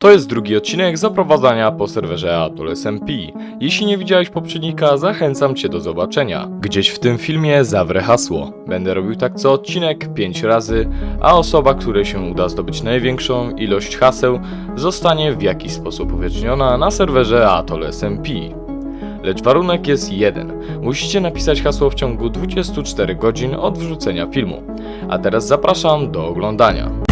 To jest drugi odcinek zaprowadzania po serwerze Atul SMP. Jeśli nie widziałeś poprzednika, zachęcam Cię do zobaczenia. Gdzieś w tym filmie zawrę hasło. Będę robił tak co odcinek 5 razy, a osoba, której się uda zdobyć największą ilość haseł, zostanie w jakiś sposób uwieczniona na serwerze Atul SMP. Lecz warunek jest jeden. Musicie napisać hasło w ciągu 24 godzin od wrzucenia filmu. A teraz zapraszam do oglądania.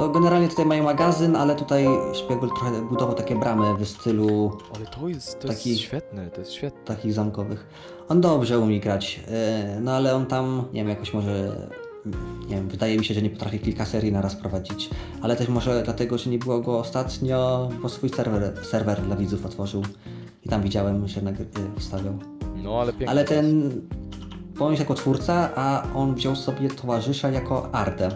No, generalnie tutaj mają magazyn, ale tutaj szpiegul trochę budował takie bramy w stylu Ale to jest, to jest Taki- świetne, to jest świetne. takich zamkowych. On dobrze umie grać, yy, no ale on tam, nie wiem, jakoś może, nie wiem, wydaje mi się, że nie potrafi kilka serii naraz prowadzić, ale też może dlatego, że nie było go ostatnio, bo swój serwer, serwer dla widzów otworzył i tam widziałem, że nagry- yy, wstawiał. No ale pięknie. Ale ten, bo on jest jako twórca, a on wziął sobie towarzysza jako artę.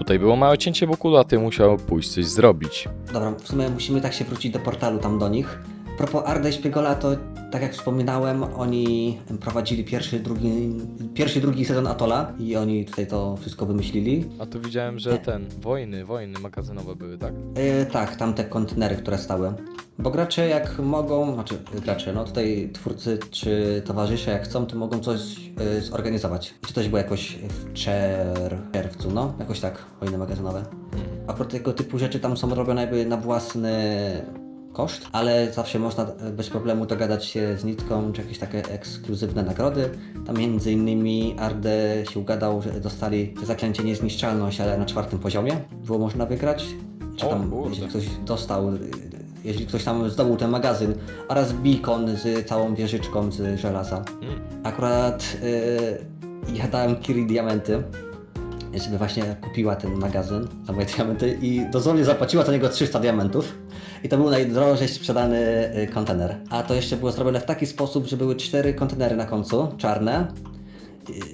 Tutaj było małe cięcie, bo Kulaty musiał pójść coś zrobić. Dobra, w sumie musimy tak się wrócić do portalu tam do nich. A propos Arda i Szpiegola, to tak jak wspominałem, oni prowadzili pierwszy, drugi, pierwszy, drugi sezon Atola i oni tutaj to wszystko wymyślili. A tu widziałem, że ten, wojny, wojny magazynowe były, tak? E, tak, tam te kontenery, które stały. Bo gracze jak mogą, znaczy gracze, no tutaj twórcy czy towarzysze jak chcą, to mogą coś e, zorganizować. Czy coś było jakoś w czer- czerwcu, no, jakoś tak, wojny magazynowe. Akurat tego typu rzeczy tam są robione jakby na własny koszt, ale zawsze można e, bez problemu dogadać się z Nitką, czy jakieś takie ekskluzywne nagrody. Tam między innymi Arde się ugadał, że dostali zaklęcie niezniszczalność, ale na czwartym poziomie było można wygrać. Czy tam, jeśli ktoś dostał, y, jeśli ktoś tam zdobył ten magazyn oraz beacon z całą wieżyczką z żelaza. Mm. Akurat y, ja dałem Kiri diamenty, żeby właśnie kupiła ten magazyn za moje diamenty i dozwolnie zapłaciła za niego 300 diamentów. I to był najdrożej sprzedany y, kontener. A to jeszcze było zrobione w taki sposób, że były cztery kontenery na końcu, czarne,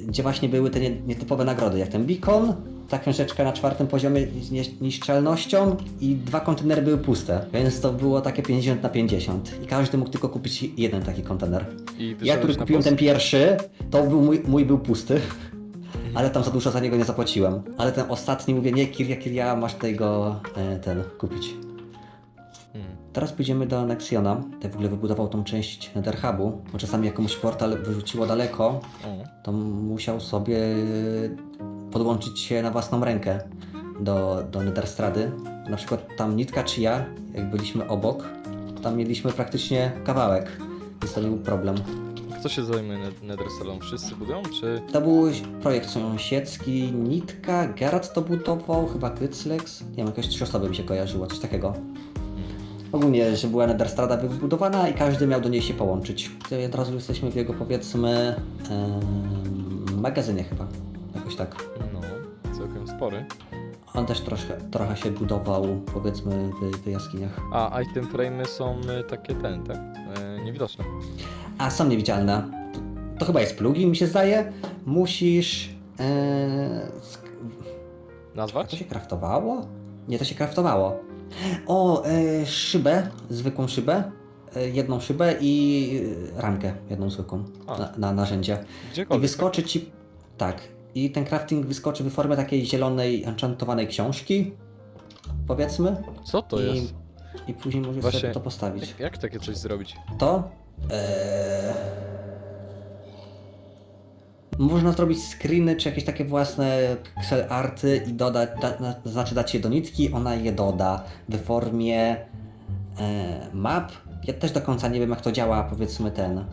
gdzie właśnie były te nie, nietypowe nagrody, jak ten beacon, ta książeczka na czwartym poziomie z nieszczelnością i dwa kontenery były puste, więc to było takie 50 na 50 i każdy mógł tylko kupić jeden taki kontener. Ja, który kupiłem ten pierwszy, to był mój, mój był pusty, ale tam za dużo za niego nie zapłaciłem. Ale ten ostatni mówię, nie, Kiria, Kiria, masz tutaj go e, ten kupić. Mm. Teraz pójdziemy do Nexiona. Ten w ogóle wybudował tą część Netherhubu, bo czasami jak komuś portal wyrzuciło daleko, O. to musiał sobie podłączyć się na własną rękę do, do Netherstrady. Na przykład tam Nitka czy ja, jak byliśmy obok, to tam mieliśmy praktycznie kawałek, więc to nie był problem. Kto się zajmuje Ned-? Wszyscy budują, czy... To był projekt sąsiedzki, Nitka, Gerard to budował, chyba Kryclex, nie wiem, jakieś trzy osoby mi się kojarzyło, coś takiego. Ogólnie, że była Netherstrada wybudowana i każdy miał do niej się połączyć. To Od razu jesteśmy w jego, powiedzmy, em, magazynie chyba, jakoś tak. No, całkiem spory. On też troszkę, trochę się budował, powiedzmy, w, w jaskiniach. A item frame'y są y, takie ten, tak? E, niewidoczne. A, są niewidzialne. To, to chyba jest plugin, mi się zdaje. Musisz... E, sk- To Nazwać? się kraftowało? Nie, to się kraftowało. O, e, szybę, zwykłą szybę, e, jedną szybę i e, ramkę, jedną zwykłą A. na, na narzędzie. I Gdziekolwiek. wyskoczy ci, tak, i ten crafting wyskoczy w formie takiej zielonej, enchantowanej książki, powiedzmy. Co to I, jest? I później możesz Właśnie- sobie to postawić. Jak, jak takie coś zrobić? To e, można zrobić screeny czy jakieś takie własne pixel arty i dodać, da, to znaczy dać je do nitki, ona je doda w formie e, map. Ja też do końca nie wiem jak to działa, powiedzmy ten em,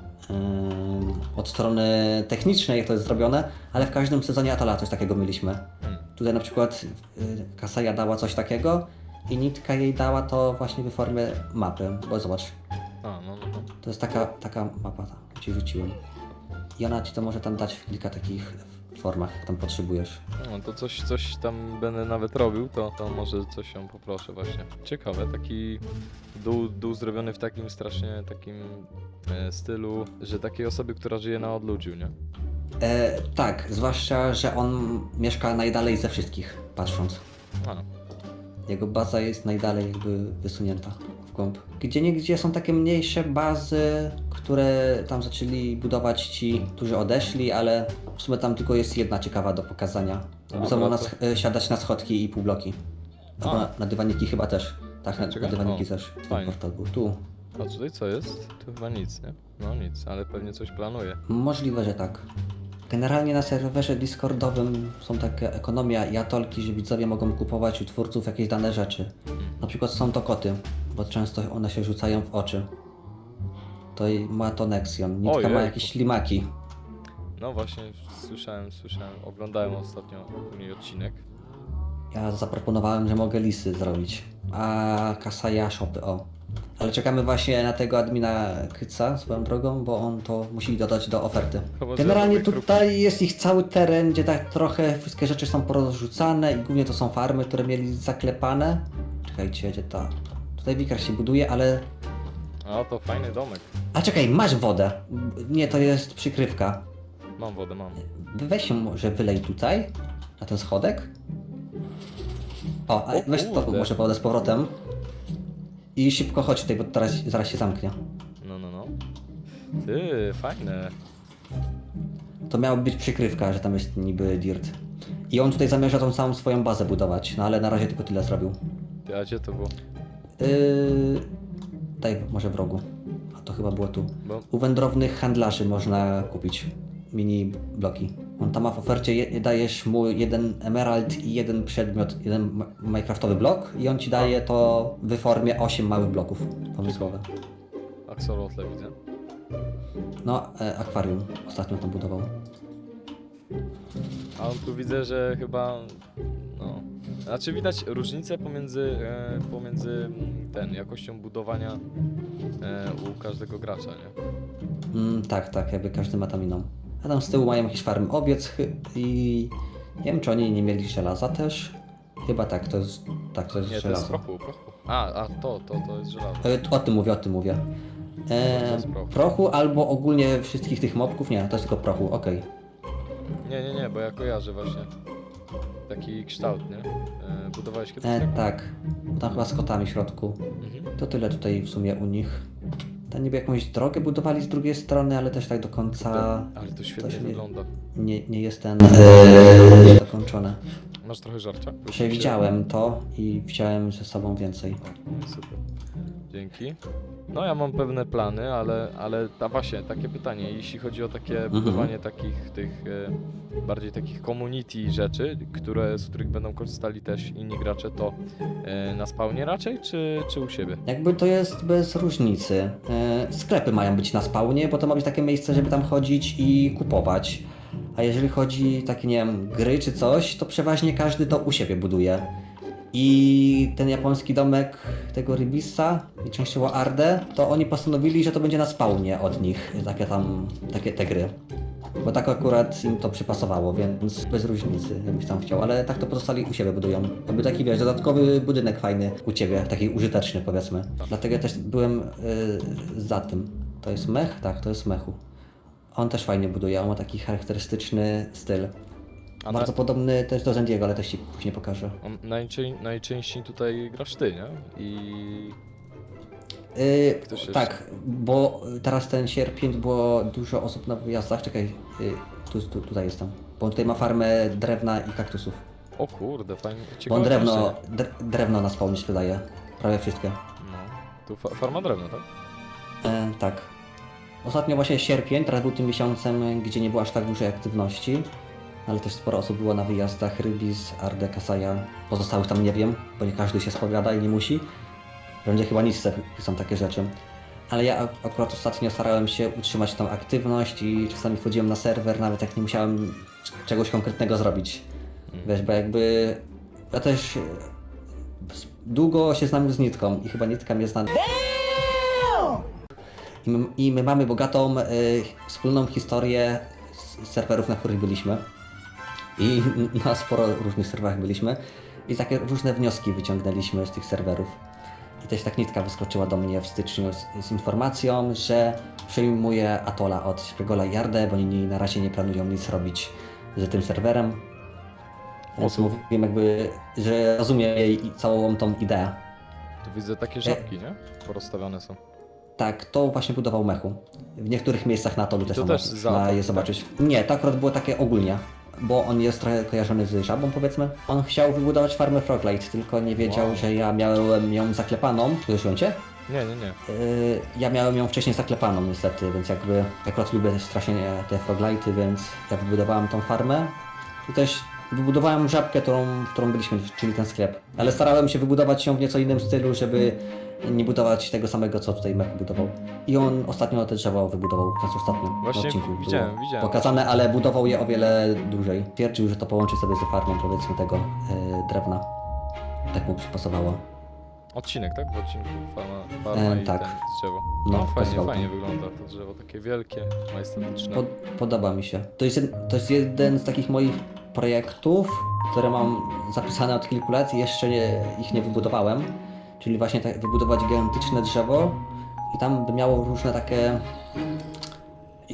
od strony technicznej jak to jest zrobione, ale w każdym sezonie Atola coś takiego mieliśmy. Hmm. Tutaj na przykład y, Kasaja dała coś takiego i nitka jej dała to właśnie w formie mapy, bo zobacz, no, no, no. to jest taka, taka mapa, ci rzuciłem. I ona ci to może tam dać w kilka takich formach, jak tam potrzebujesz. No, to coś, coś tam będę nawet robił, to, to może coś ją poproszę właśnie. Ciekawe, taki dół, dół zrobiony w takim strasznie takim e, stylu, że takiej osoby, która żyje na odludziu, nie? E, tak, zwłaszcza, że on mieszka najdalej ze wszystkich, patrząc. A, Jego baza jest najdalej jakby wysunięta w głąb. Gdzie niegdzie są takie mniejsze bazy, które tam zaczęli budować ci, którzy odeszli, ale w sumie tam tylko jest jedna ciekawa do pokazania. Jakby Dobra, można to- siadać na schodki i półbloki. Albo A. na, na dywaniki chyba też. Tak, na, na dywaniki o, też. Ten portal był tu. A tutaj co jest? Tu chyba nic, nie? No nic, ale pewnie coś planuje. Możliwe, że tak. Generalnie na serwerze Discordowym są takie ekonomia i atolki, że widzowie mogą kupować u twórców jakieś dane rzeczy. Na przykład są to koty, bo często one się rzucają w oczy. To i ma to Nexion. Nitka ma jakieś ślimaki. No właśnie, słyszałem, słyszałem, oglądałem ostatnio mój odcinek. Ja zaproponowałem, że mogę lisy zrobić. A Kasaja shopy, o. Ale czekamy właśnie na tego admina Kyca swoją drogą, bo on to musi dodać do oferty. Chyba, Generalnie tutaj jest ich cały teren, gdzie tak trochę wszystkie rzeczy są porozrzucane i głównie to są farmy, które mieli zaklepane. Czekajcie, gdzie ta... Tutaj wikar się buduje, ale... A to fajny domek. A czekaj, masz wodę. Nie, to jest przykrywka. Mam wodę, mam. Weź ją może wylej tutaj, na ten schodek. O, a O weź to kurde. może wodę z powrotem. I szybko chodź tutaj, bo teraz, zaraz się zamknie. No, no, no. Ty, fajne. To miała być przykrywka, że tam jest niby dirt. I on tutaj zamierza tą całą swoją bazę budować, no ale na razie tylko tyle zrobił. Ty, a gdzie to było? Yy... Daj może w rogu. A to chyba było tu. U wędrownych handlarzy można kupić mini bloki. On tam ma w ofercie, je, dajesz mu jeden emerald i jeden przedmiot, jeden minecraftowy blok i on ci daje to w formie 8 małych bloków pomysłowe. Axolotle widzę. No, e, akwarium ostatnio tam budował. A on tu widzę, że chyba. No. Znaczy widać różnicę pomiędzy, e, pomiędzy mm, ten, jakością budowania e, u każdego gracza, nie? Mm, tak, tak, jakby każdy ma tam inną. A tam z tyłu mają jakieś farmy owiec i nie wiem czy oni nie mieli żelaza też. Chyba tak, to jest, tak, to jest Nie, to żelazo. jest prochu, prochu. A, a to, to, to jest żelazo. E, tu- O tym mówię, o tym mówię. E, jest prochu. prochu albo ogólnie wszystkich tych mobków? Nie, to jest tylko prochu, okej. Nie, nie, nie, bo ja kojarzę właśnie taki kształt, nie? E, budowałeś kiedyś E, tak? tak, tam chyba z kotami w środku. Mhm. To tyle tutaj w sumie u nich. Tam niby jakąś drogę budowali z drugiej strony, ale też tak do końca Ale to świetnie nie- wygląda. nie, nie jest ten e, dokończone. Masz trochę żarcia? Przewidziałem to i wziąłem ze sobą więcej. Super. Dzięki. No ja mam pewne plany, ale, ale a właśnie, takie pytanie, jeśli chodzi o takie Mhm. budowanie takich tych e, bardziej takich community rzeczy, które, z których będą korzystali też inni gracze, to e, na spawnie raczej, czy, czy u siebie? Jakby to jest bez różnicy. E, sklepy mają być na spawnie, bo to ma być takie miejsce, żeby tam chodzić i kupować. A jeżeli chodzi takie, nie wiem, gry czy coś, to przeważnie każdy to u siebie buduje. I ten japoński domek tego Ribisa i częściowo Arde, to oni postanowili, że to będzie na spawnie od nich, takie tam, takie te gry. Bo tak akurat im to przypasowało, więc bez różnicy, jakbyś tam chciał, ale tak to pozostali u siebie budują. Jakby taki, wiesz, dodatkowy budynek fajny u Ciebie, taki użyteczny powiedzmy. Dlatego ja też byłem y, za tym. To jest mech? Tak, to jest mechu. On też fajnie buduje, on ma taki charakterystyczny styl. A na, Bardzo podobny też do Zendiego, ale też Ci później pokażę. on najczę, najczęściej tutaj grasz ty, nie? I Yy, Ktoś jeszcze? tak, bo teraz ten sierpień było dużo osób na wyjazdach. Czekaj, yy, tu, tu, tutaj jestem. Bo on tutaj ma farmę drewna i kaktusów. o kurde, fajnie, Bo ciekawe on drewno, zamieszczenie. dr, drewno na spawnie sprzedaje. Prawie wszystkie. No, tu fa farma drewna, tak? E, tak. Ostatnio właśnie sierpień, teraz był tym miesiącem, gdzie nie było aż tak dużej aktywności. Ale też sporo osób było na wyjazdach. Rybis, Arde, Kasaja. Pozostałych tam nie wiem, bo nie każdy się spowiada i nie musi. Będzie chyba nic są takie rzeczy. Ale ja ak- akurat ostatnio starałem się utrzymać tą aktywność i czasami wchodziłem na serwer, nawet jak nie musiałem czegoś konkretnego zrobić. Wiesz, bo jakby ja też e, długo się znam z Nitką i chyba Nitka mnie zna i my, I my mamy bogatą y, wspólną historię serwerów, na których byliśmy. I na sporo różnych serwerach byliśmy. I takie różne wnioski wyciągnęliśmy z tych serwerów. I też tak nitka wyskoczyła do mnie w styczniu z, z informacją, że przejmuje Atola od Szpiegola Jardę, bo oni na razie nie planują nic robić z tym serwerem. Więc mówiłem jakby, że rozumiem jej i całą tą ideę. Tu widzę takie żabki, nie? Porozstawiane są. Tak, to właśnie budował mechu. W niektórych miejscach na to też to są też można za- je zobaczyć. Nie, to akurat było takie ogólnie. Bo on jest trochę kojarzony z żabą, powiedzmy. On chciał wybudować farmę Froglight, tylko nie wiedział, Wow. że ja miałem ją zaklepaną. Słyszycie? cię? Nie, nie, nie. Yy, ja miałem ją wcześniej zaklepaną niestety, więc jakby akurat lubię strasznie te Froglighty, więc ja wybudowałem tą farmę i też wybudowałem żabkę, którą, w którą byliśmy, czyli ten sklep. Ale starałem się wybudować ją w nieco innym stylu, żeby nie budować tego samego, co tutaj Mech budował. I on ostatnio te drzewo wybudował, znaczy ostatnio Właśnie odcinku widziałem, było widziałem. pokazane, ale budował je o wiele dłużej. Twierdził, że to połączy sobie z farmą, powiedzmy, tego yy, drewna. Tak mu przypasowało. Odcinek, tak? W odcinku farma, farma E, i tak. ten drzewo. No, No, fajnie, wygląda to drzewo, takie wielkie, majestatyczne. Pod, podoba mi się. To jest, jed, to jest jeden z takich moich projektów, które mam zapisane od kilku lat i jeszcze nie, ich nie wybudowałem. Czyli właśnie tak, wybudować gigantyczne drzewo i tam by miało różne takie...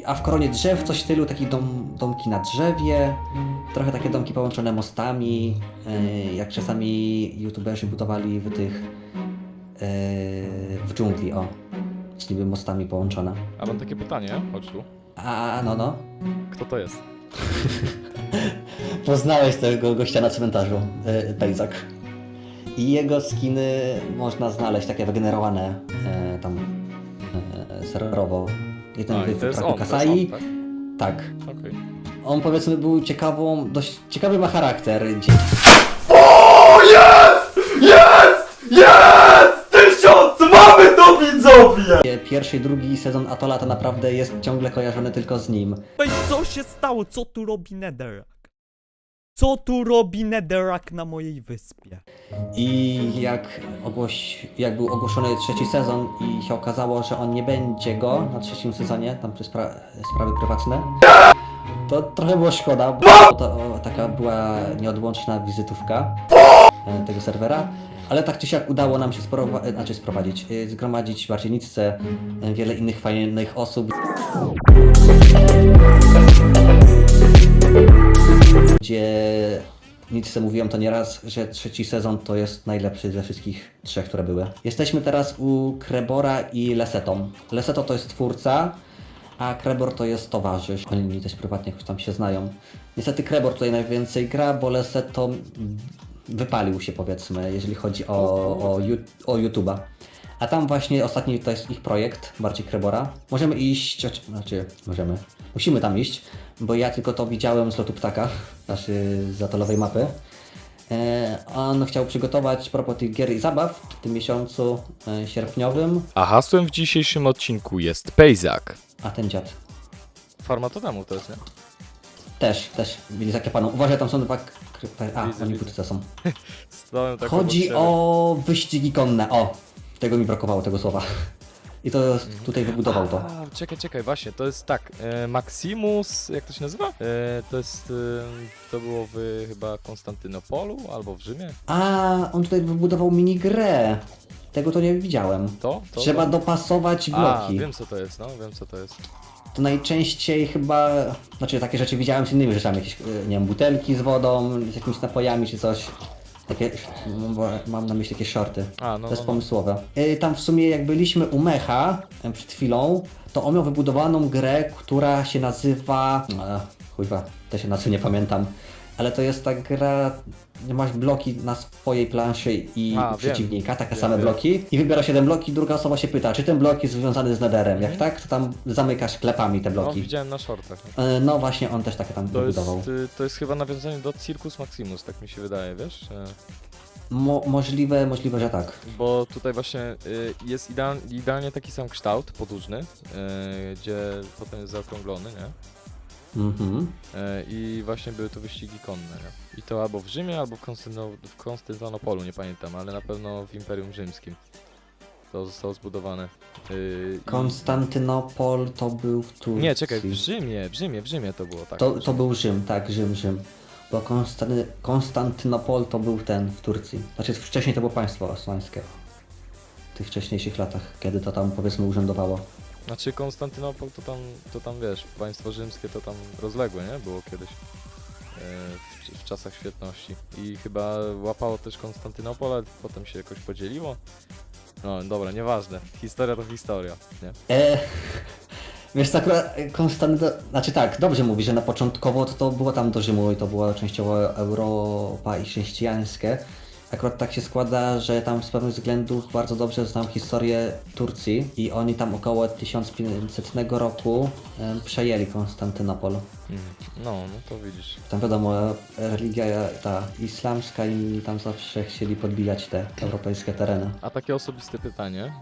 A w koronie drzew coś w stylu takich dom, domki na drzewie, trochę takie domki połączone mostami, yy, jak czasami youtuberzy budowali w tych... Yy, w dżungli, o. Z niby mostami połączone. A mam takie pytanie, chodź tu. A, no, no. Kto to jest? Poznałeś tego gościa na cmentarzu, e, Pejzak. I jego skiny można znaleźć, takie wygenerowane e, tam e, serwerowo. Jeden A, i to jest on, to jest Kasai. on, Tak. tak? Okej. On powiedzmy był ciekawą, dość ciekawy ma charakter. Dzie- Tysiąc! Mamy to widzowie! Pierwszy i drugi sezon Atola to naprawdę jest ciągle kojarzony tylko z nim. Co się stało? Co tu robi Netherrack? Co tu robi Netherrack na mojej wyspie? I jak, ogłoś, jak był ogłoszony trzeci sezon i się okazało, że on nie będzie go na trzecim sezonie, tam przez spra- sprawy prywatne, to trochę było szkoda, bo to o, taka była nieodłączna wizytówka tego serwera. Ale tak czy siak udało nam się sprowa- e, znaczy sprowadzić, e, zgromadzić w Barcieniczce e, wiele innych fajnych osób. Gdzie nic co mówiłem to nieraz, że trzeci sezon to jest najlepszy ze wszystkich trzech, które były. Jesteśmy teraz u Krebora i Leseto. Leseto to jest twórca, a Krebor to jest towarzysz. Oni też prywatnie jakoś tam się znają. Niestety Krebor tutaj najwięcej gra, bo Leseto wypalił się powiedzmy, jeżeli chodzi o, o, o YouTube'a. A tam właśnie ostatni to jest ich projekt, bardziej Krebora. Możemy iść, oczy- znaczy możemy, musimy tam iść, bo ja tylko to widziałem z lotu ptaka, znaczy z atolowej mapy. E, on chciał przygotować propos tych gier i zabaw w tym miesiącu e, sierpniowym, A hasłem w dzisiejszym odcinku jest Pejzak. a ten dziad Farma to temu to jest, nie? też, też mieli zaklepaną. Uważaj, tam są dwa... A, Widzę, oni widzę. są. Stałem tak Chodzi siebie. o wyścigi konne. O, tego mi brakowało, tego słowa. I to tutaj wybudował to. A, czekaj, czekaj, właśnie, to jest tak, e, Maximus, jak to się nazywa? E, to jest, e, to było w chyba Konstantynopolu albo w Rzymie? A, on tutaj wybudował minigrę. Tego to nie widziałem. To? to Trzeba dopasować A, bloki. wiem co to jest, no, wiem co to jest. To najczęściej chyba, znaczy takie rzeczy widziałem z innymi rzeczami, jakieś, e, nie wiem, butelki z wodą, z jakimiś napojami czy coś. Takie, no, bo mam na myśli jakieś shorty. A, no, to jest no, no. pomysłowe. E, Tam w sumie jak byliśmy u Mecha e, przed chwilą, to on miał wybudowaną grę, która się nazywa... E, chujwa, to się nazwy nie pamiętam. Ale to jest ta gra, masz bloki na swojej planszy i A, wiem. przeciwnika, takie Wiem, same wiem. bloki. I wybiera się ten blok i druga osoba się pyta, czy ten blok jest związany z Netherem. Jak tak, to tam zamykasz klepami te No, bloki. widziałem na shortach. No. E, No właśnie, on też takie tam To, jest, wybudował. y, to jest chyba nawiązanie do Circus Maximus, tak mi się wydaje, wiesz? Mo możliwe, możliwe, że tak. Bo tutaj właśnie y, jest ideal, idealnie taki sam kształt, podłużny, y, gdzie potem jest zaokrąglony, nie? Mhm. E, I właśnie były to wyścigi konne. Nie? I to albo w Rzymie, albo w, Konstantyno- w Konstantynopolu, nie pamiętam, ale na pewno w Imperium Rzymskim. To zostało zbudowane. Yy, i- Konstantynopol to był w Turcji. Nie, czekaj, w Rzymie, w Rzymie, w Rzymie to było, tak. To, to był Rzym, tak, Rzym, Rzym. Bo Konstanty Konstantynopol to był ten w Turcji. Znaczy wcześniej to było państwo osmańskie. W tych wcześniejszych latach, kiedy to tam powiedzmy urzędowało. Znaczy Konstantynopol to tam, to tam wiesz, państwo rzymskie to tam rozległe, nie? Było kiedyś. w, w czasach świetności. I chyba łapało też Konstantynopol, ale potem się jakoś podzieliło. No dobra, nieważne. Historia to historia, nie? E, wiesz, tak akurat Konstanty... Znaczy tak, dobrze mówi, że na początkowo to, to było tam do Rzymu i to była częściowo Europa i chrześcijańskie. Akurat tak się składa, że tam z pewnych względów bardzo dobrze znam historię Turcji i oni tam około 1500 roku przejęli Konstantynopol. Mm. No, no to widzisz. Tam wiadomo, religia ta islamska i tam zawsze chcieli podbijać te europejskie tereny. A takie osobiste pytanie.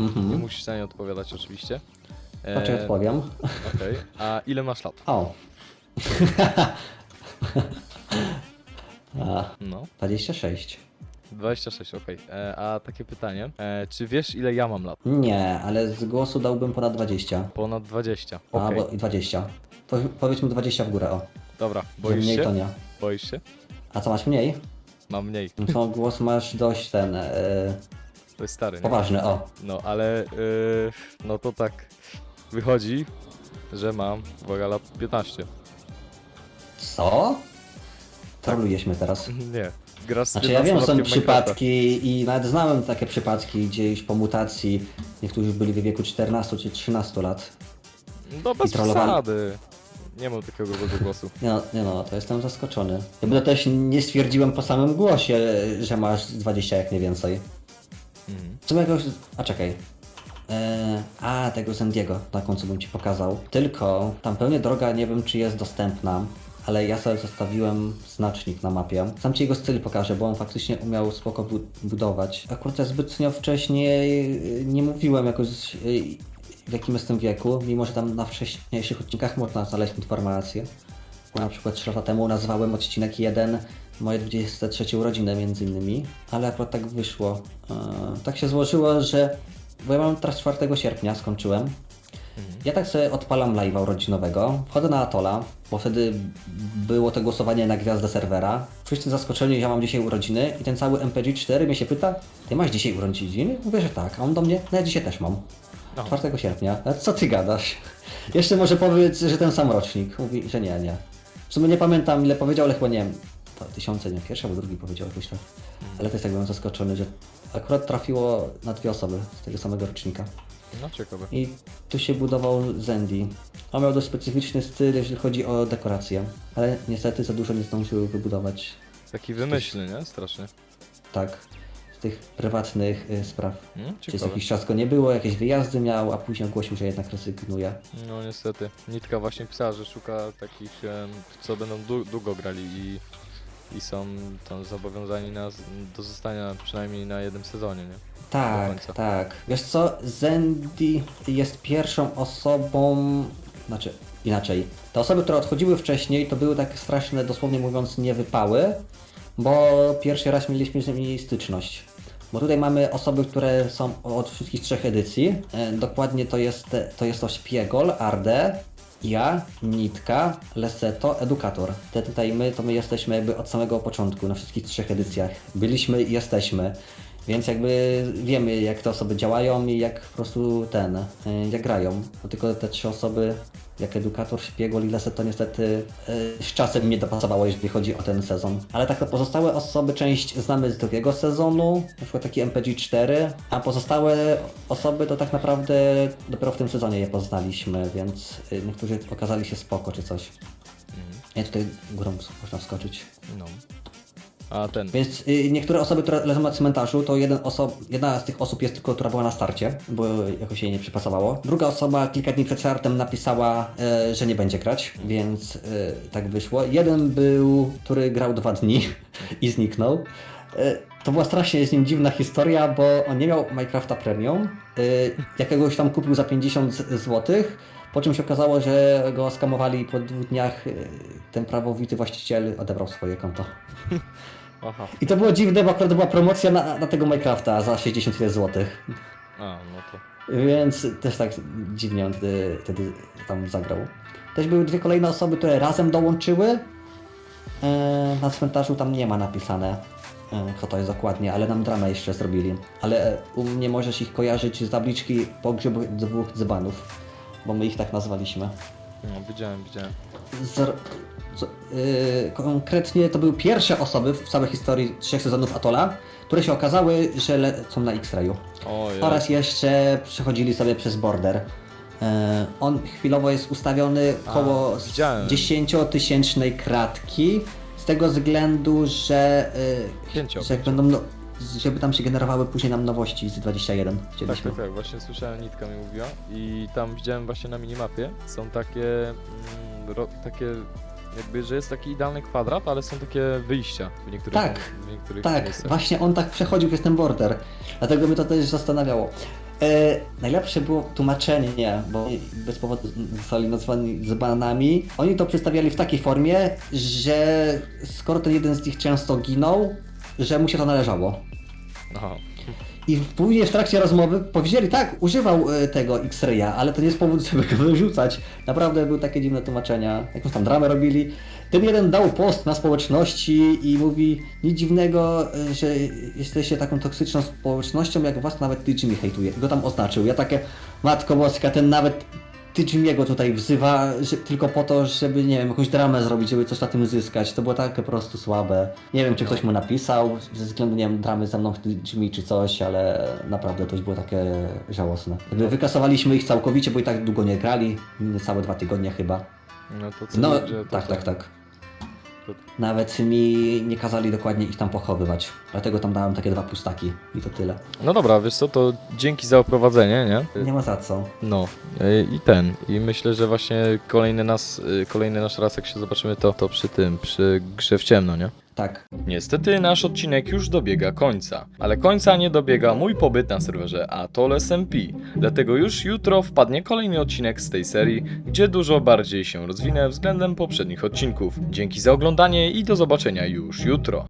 Mhm. Nie musisz na nie odpowiadać oczywiście. E, Znaczy odpowiem. Okej. A ile masz lat? O. A, No. 26. 26, okej. E, A takie pytanie. E, czy wiesz ile ja mam lat? Nie, ale z głosu dałbym ponad 20. Ponad 20. A, Okej. bo i 20. Po, powiedzmy 20 w górę, o. Dobra, Że boisz mniej to się? nie. Boisz się? A co masz mniej? Mam mniej. No To głos masz dość ten, e, To jest stary, nie? poważny, o. No, ale yy, no to tak wychodzi, że mam, uwaga, lat 15. Co? Trolujesz mnie teraz. Nie, grasz z Znaczy ja wiem, są 15-latkiem Minecrafta. przypadki i nawet znałem takie przypadki, gdzie już po mutacji niektórzy byli w wieku 14 czy 13 lat. No bez trollowali. przesady. Nie mam takiego głębokiego głosu. Nie no, nie no, to jestem zaskoczony. Ja bym też nie stwierdziłem po samym głosie, że masz 20 jak nie więcej. Mhm. Co jakoś... A czekaj. Eee, a, tego Zendiego, taką co bym ci pokazał. Tylko tam pewnie droga nie wiem czy jest dostępna, ale ja sobie zostawiłem znacznik na mapie. Sam ci jego styl pokażę, bo on faktycznie umiał spoko bu- budować. Akurat ja zbytnio wcześniej y, nie mówiłem jakoś y, w jakim jestem wieku, mimo że tam na wcześniejszych odcinkach można znaleźć informacje. Bo na przykład 3 lata temu nazwałem odcinek 1 moje 23 urodziny między innymi, ale akurat tak wyszło. Eee, tak się złożyło, że bo ja mam teraz 4 sierpnia, skończyłem. Ja tak sobie odpalam live'a urodzinowego, wchodzę na Atola, bo wtedy było to głosowanie na gwiazdę serwera. Wszyscy zaskoczeni, że ja mam dzisiaj urodziny i ten cały MPG4 mnie się pyta, ty masz dzisiaj urodziny? Mówię, że tak, a on do mnie, no ja dzisiaj też mam. No. 4 sierpnia. A co ty gadasz? Jeszcze może powiedz, że ten sam rocznik. Mówi, że nie, nie. W sumie nie pamiętam ile powiedział, ale chyba nie wiem. To tysiące, nie pierwszy albo drugi powiedział jakoś tak. Ale też tak byłem zaskoczony, że akurat trafiło na dwie osoby z tego samego rocznika. No ciekawe. I tu się budował Zendi. On miał dość specyficzny styl, jeżeli chodzi o dekorację. Ale niestety za dużo nie zdążył wybudować. Taki wymyślny, nie? Strasznie. Tak. Z tych prywatnych y, spraw. No, Przez ciekawe. jakiś czas go nie było, jakieś wyjazdy miał, a później ogłosił, że jednak rezygnuje. No niestety. Nitka właśnie pisała, że szuka takich, em, co będą dłu- długo grali i, i są tam zobowiązani na, do zostania przynajmniej na jednym sezonie, nie? Tak, tak. Wiesz co, Zendi jest pierwszą osobą, znaczy inaczej. Te osoby, które odchodziły wcześniej, to były tak straszne, dosłownie mówiąc, niewypały, bo pierwszy raz mieliśmy z nimi styczność. Bo tutaj mamy osoby, które są od wszystkich trzech edycji. E, dokładnie to jest, to jest to Szpiegol, Arde, ja, Nitka, Leseto, Edukator. Te tutaj my, to my jesteśmy jakby od samego początku na wszystkich trzech edycjach. Byliśmy i jesteśmy. Więc jakby wiemy, jak te osoby działają i jak po prostu ten, y, jak grają. No tylko te trzy osoby, jak edukator, szpiegol i leset, to niestety y, z czasem nie dopasowało, jeżeli chodzi o ten sezon. Ale tak to pozostałe osoby, część znamy z drugiego sezonu, na przykład taki MPG4, a pozostałe osoby to tak naprawdę dopiero w tym sezonie je poznaliśmy, więc y, niektórzy okazali się spoko czy coś. Ja tutaj górą można wskoczyć. No. A ten. Więc y, niektóre osoby, które leżą na cmentarzu, to jeden oso- jedna z tych osób jest tylko, która była na starcie, bo jakoś jej nie przypasowało. Druga osoba kilka dni przed startem napisała, e, że nie będzie grać, więc e, tak wyszło. Jeden był, który grał dwa dni i zniknął. E, to była strasznie z nim dziwna historia, bo on nie miał Minecrafta Premium. Jakiegoś tam kupił za 50 zł. Po czym się okazało, że go skamowali po dwóch dniach. Ten prawowity właściciel odebrał swoje konto. Aha. I to było dziwne, bo akurat była promocja na, na tego Minecrafta za 60 zł. A, no to. Więc też tak dziwnie on wtedy, wtedy tam zagrał. Też były dwie kolejne osoby, które razem dołączyły. E, na cmentarzu tam nie ma napisane, e, kto to jest dokładnie, ale nam dramę jeszcze zrobili. Ale u mnie możesz ich kojarzyć z tabliczki pogrzeb dwóch dzbanów, bo my ich tak nazwaliśmy. No, widziałem, widziałem. Zar- yy, konkretnie to były pierwsze osoby w całej historii trzech sezonów Atola, które się okazały, że lecą na X-Rayu. Oraz jeszcze przechodzili sobie przez border. E, On chwilowo jest ustawiony koło A, widziałem. 10-tysięcznej kratki, z tego względu, że, Pięcio, że jak będą, no, żeby tam się generowały później nam nowości z 21. Tak, tak, tak, właśnie słyszałem, Nitka mi mówiła i tam widziałem właśnie na minimapie, są takie, mm, ro, takie, jakby, że jest taki idealny kwadrat, ale są takie wyjścia w niektórych, Tak, w niektórych Tak, miejscach. właśnie on tak przechodził przez ten border. Dlatego mnie to też zastanawiało. E, najlepsze było tłumaczenie, bo bez powodu zostali nazwani z banami. Oni to przedstawiali w takiej formie, że skoro ten jeden z nich często ginął, że mu się to należało. Aha. I później w trakcie rozmowy powiedzieli, tak, używał e, tego X-Raya, ale to nie jest powód, żeby go wyrzucać. Naprawdę były takie dziwne tłumaczenia, jakąś tam dramę robili. Ten jeden dał post na społeczności i mówi, nic dziwnego, e, że jesteście taką toksyczną społecznością, jak was nawet ty Jimmy hejtuje. I go tam oznaczył. Ja takie, matko boska, ten nawet ty Jimmy'ego tutaj wzywa że, tylko po to, żeby, nie wiem, jakąś dramę zrobić, żeby coś na tym zyskać. To było tak po prostu słabe. Nie wiem, czy ktoś mu napisał ze względu, nie wiem, dramy ze mną Jimmy czy coś, ale naprawdę to już było takie żałosne. Jakby wykasowaliśmy ich całkowicie, bo i tak długo nie grali, niecałe dwa tygodnie chyba. No to co No, tak, to- tak, tak. Nawet mi nie kazali dokładnie ich tam pochowywać. Dlatego tam dałem takie dwa pustaki i to tyle. No dobra, wiesz co, to dzięki za oprowadzenie, nie? Nie ma za co. No y, i ten. I myślę, że właśnie kolejny nas, y, kolejny nasz raz, jak się zobaczymy, to, to przy tym, przy grze w ciemno, nie? Tak. Niestety nasz odcinek już dobiega końca, ale końca nie dobiega mój pobyt na serwerze Atoll SMP. Dlatego już jutro wpadnie kolejny odcinek z tej serii, gdzie dużo bardziej się rozwinę względem poprzednich odcinków. Dzięki za oglądanie i do zobaczenia już jutro.